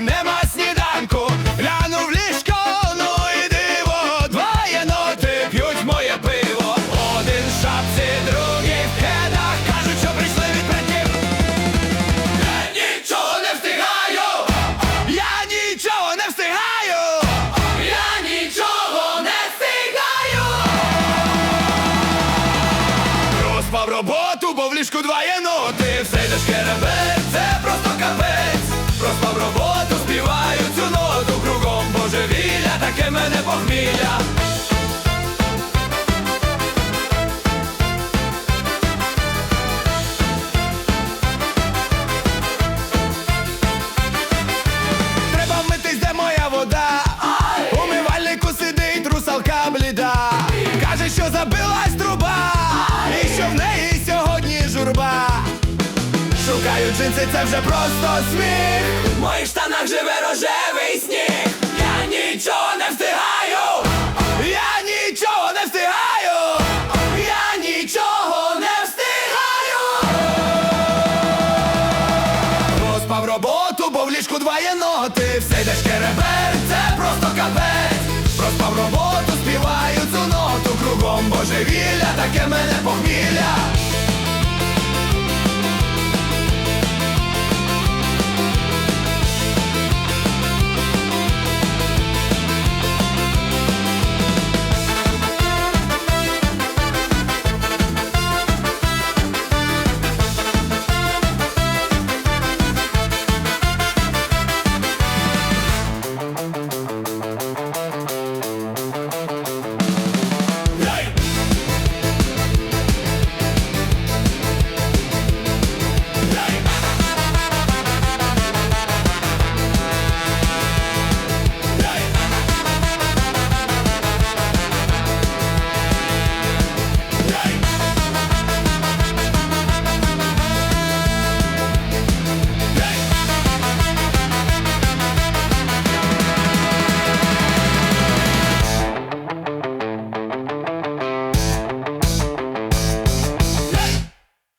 нема сніданку. Гляну в ліжко, ну і диво. Два єноти п'ють моє пиво. Один в шапці, другий в кедах. Кажуть, що прийшли від предків. Я нічого не встигаю. Я нічого не встигаю. Я нічого не встигаю. Розпав роботу, бо в ліжку два єноти Все йде шкереберть, це просто капець джинси, це вже просто сміх. В моїх штанах живе рожевий сніг. Я нічого не встигаю. Я нічого не встигаю. Я нічого не встигаю. Розпав роботу, бо в ліжку два єноти Все йде шкеребер, це просто капець. Розпав роботу,